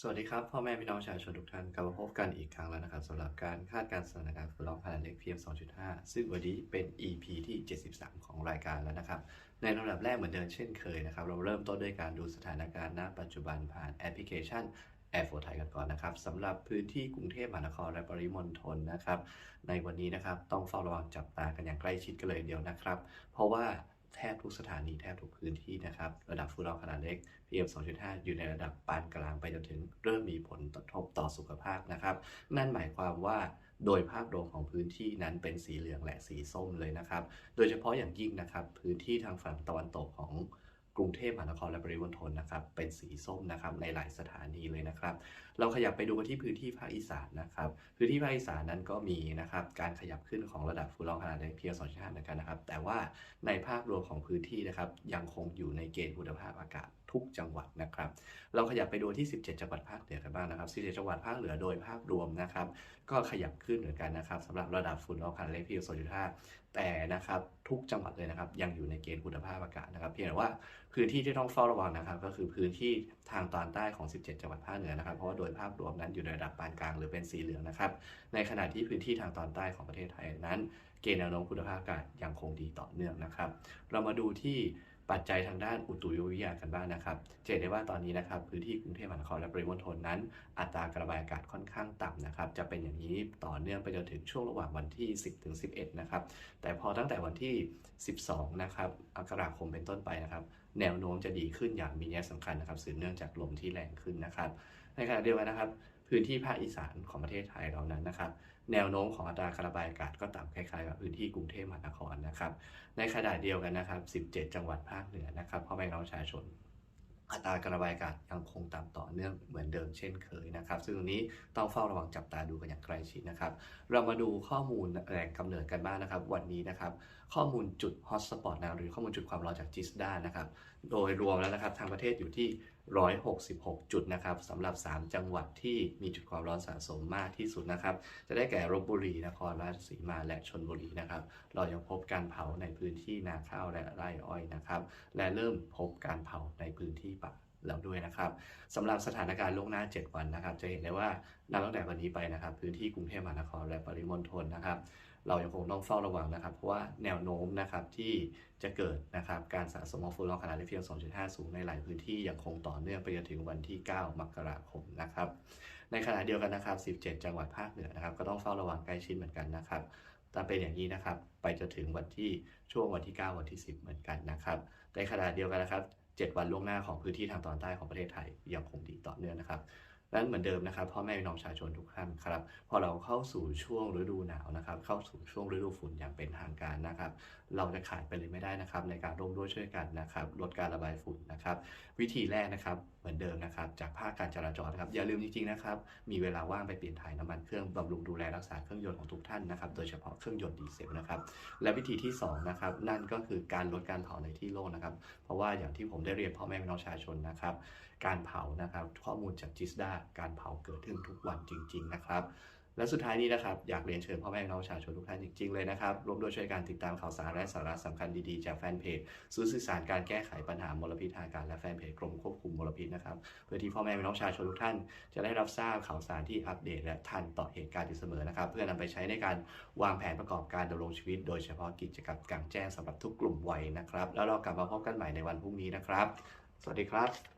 สวัสดีครับ พ่อแม่พี่น้องชาวชนทุกท่านกลับมาพบกันอีกครั้งแล้วนะครับสำหรับการคาดการณ์สถานการณ์ฝุ่นละอองขนาดเล็ก PM 2.5 ซึ่งวันนี้เป็น EP ที่ 73 ของรายการแล้วนะครับ ในลำดับแรกเหมือนเดิมเช่นเคยนะครับ เราเริ่มต้นด้วยการดูสถานการณ์ณปัจจุบันผ่านแอปพลิเคชัน Air 4ไทยกันก่อนนะครับสำหรับพื้นที่กรุงเทพมหานครและปริมณฑลนะครับ ในวันนี้นะครับต้องเฝ้าระวังจับตากันอย่างใกล้ชิดกันเลยเดียวนะครับ เพราะว่า แทบทุกสถานีแทบทุกพื้นที่นะครับ ระดับฝุ่นละอองขนาดเล็ก PM 2.5 อยู่ในระดับปานกลางไปจนถึงเริ่มมีผลกระทบต่อสุขภาพนะครับ นั่นหมายความว่าโดยภาพรวมของพื้นที่นั้นเป็นสีเหลืองและสีส้มเลยนะครับ โดยเฉพาะอย่างยิ่งนะครับ พื้นที่ทางฝั่งตะวันตกของกรุงเทพมหานครและปริมณฑลนะครับ เป็นสีส้มนะครับในหลายสถานีเลยนะครับ เราขยับไปดูกันที่พื้นที่ภาคอีสานนะครับ พื้นที่ภาคอีสานนั้นก็มีนะครับการขยับขึ้นของระดับฝุ่นละอองขนาดเล็ก PM 2.5เหมือนกันนะครับ แต่ว่าในภาพรวมของพื้นที่นะครับยังคงอยู่ในเกณฑ์คุณภาพอากาศทุกจังหวัดนะครับ เราขยับไปดูที่ 17 จังหวัดภาคเหนือกันบ้างนะครับ 17 จังหวัดภาคเหนือโดยภาพรวมนะครับ ก็ขยับขึ้นเหมือนกันนะครับสำหรับระดับฝุ่นละอองขนาดเล็ก PM 2.5แต่นะครับทุกจังหวัดเลยนะครับ ยังอยู่ในเกณฑ์คุณภาพอากาศนะครับ เพียงแต่ว่าพื้นที่ที่ต้องเฝ้าระวังนะครับ ก็คือพื้นที่ทางตอนใต้ของ 17 จังหวัดภาคเหนือนะครับ เพราะว่าโดยภาพรวมนั้นอยู่ในระดับปานกลางหรือเป็นสีเหลืองนะครับ ในขณะที่พื้นที่ทางตอนใต้ของประเทศไทยนั้น เกณฑ์แนวโน้มคุณภาพอากาศยังคงดีต่อเนื่องนะครับ เรามาดูที่ ปัจจัยทางด้านอุตุนิยมวิทยากันบ้างนะครับจะเห็นได้ว่าตอนนี้นะครับพื้นที่กรุงเทพมหานครและปริมณฑลนั้น อัตราการระบายอากาศค่อนข้างต่ำนะครับ จะเป็นอย่างนี้ต่อเนื่องไปจนถึงช่วงระหว่างวันที่ 10ถึง11 นะครับ แต่พอตั้งแต่วันที่ 12 นะครับมกราคมเป็นต้นไปนะครับ แนวโน้มจะดีขึ้นอย่างมีนัยสำคัญนะครับสืบเนื่องจากลมที่แรงขึ้นนะครับ ในขณะเดียวกันนะครับ พื้นที่ภาคอีสานของประเทศไทยเรานั้นนะครับ แนวโน้มของอัตราการระบายอากาศก็ต่ำคล้ายๆกับพื้นที่กรุงเทพมหานครนะครับ ในขณะเดียวกันนะครับ 17 จังหวัดภาคเหนือนะครับพ่อแม่น้องประชาชนอัตราการระบายอากาศยังคงต่ำต่อเนื่องเหมือนเดิมเช่นเคยนะครับ ซึ่งตรงนี้ต้องเฝ้าระวังจับตาดูกันอย่างใกล้ชิดนะครับ เรามาดูข้อมูลแหล่งกำเนิดกันบ้างนะครับ วันนี้นะครับ ข้อมูลจุดฮอตสปอตนะหรือข้อมูลจุดความร้อนจากจิสดานะครับ โดยรวมแล้วนะครับทางประเทศอยู่ที่ 166 จุดนะครับสำหรับ 3 จังหวัดที่มีจุดความร้อนสะสมมากที่สุดนะครับ จะได้แก่ลบบุรีนครราชสีมาและชนบุรีนะครับ เรายังพบการเผาในพื้นที่นาข้าวและไร่อ้อยนะครับ และเริ่มพบการเผาในพื้นที่ป่าแล้วด้วยนะครับสำหรับสถานการณ์ล่วงหน้า 7 วันนะครับ จะเห็นได้ว่านับตั้งแต่วันนี้ไปนะครับ พื้นที่กรุงเทพมหานครและปริมณฑลนะครับ เรายังคงต้องเฝ้าระวังนะครับ เพราะว่าแนวโน้มนะครับที่จะเกิดนะครับการสะสมของฝุ่นละอองขนาดเล็ก PM 2.5 สูงในหลายพื้นที่ยังคงต่อเนื่องไปจนถึงวันที่ 9 มกราคมนะครับ ในขณะเดียวกันนะครับ 17 จังหวัดภาคเหนือนะครับ ก็ต้องเฝ้าระวังใกล้ชิดเหมือนกันนะครับแต่เป็นอย่างนี้นะครับ ไปจนถึงวันที่ช่วงวันที่ 9 วันที่ 10 เหมือนกันนะครับ ในขณะเดียวกันนะครับ 7 วันล่วงหน้าของพื้นที่ทางตอนใต้ของประเทศไทยยังคงดีต่อเนื่องนะครับ นั้นเหมือนเดิมนะครับพ่อแม่พี่น้องประชาชนทุกท่านครับพอเราเข้าสู่ช่วงฤดูหนาวนะครับ เข้าสู่ช่วงฤดูฝุ่นอย่างเป็นทางการนะครับ เราจะขาดไปเลยไม่ได้นะครับ ในการร่วมด้วยช่วยกันนะครับลดการระบายฝุ่นนะครับ วิธีแรกนะครับเหมือนเดิมนะครับ จากภาคการจราจรครับอย่าลืมจริงๆนะครับ มีเวลาว่างไปเปลี่ยนถ่ายน้ำมันเครื่องบำรุงดูแลรักษาเครื่องยนต์ของทุกท่านนะครับ โดยเฉพาะเครื่องยนต์ดีเซลนะครับ และวิธีที่สองนะครับนั่นก็คือการลดการเผาในที่โล่งนะครับ เพราะว่าอย่างที่ผมได้เรียนพ่อแม่พี่น้องประชาชนนะครับ การเผานะครับข้อมูลจากจิสดาการเผาเกิดขึ้นทุกวันจริง ๆ นะครับ และสุดท้ายนี้นะครับ อยากเรียนเชิญพ่อแม่น้องประชาชนทุกท่านจริง ๆ เลยนะครับร่วมด้วยช่วยกันติดตามข่าวสารและสาระสำคัญดีๆ จากแฟนเพจศูนย์สื่อสารการแก้ไขปัญหามลพิษทางอากาศและแฟนเพจกรมควบคุมมลพิษนะครับ เพื่อที่พ่อแม่น้องประชาชนทุกท่าน จะได้รับทราบข่าวสารที่อัปเดต และทันต่อเหตุการณ์อยู่เสมอนะครับ เพื่อนำไปใช้ในการวางแผนประกอบการดำรงชีวิต โดยเฉพาะกิจกรรมกลางแจ้งสำหรับทุกกลุ่มวัยนะครับ แล้วเรากลับมาพบกันใหม่ในวันพรุ่งนี้นะครับ สวัสดีครับ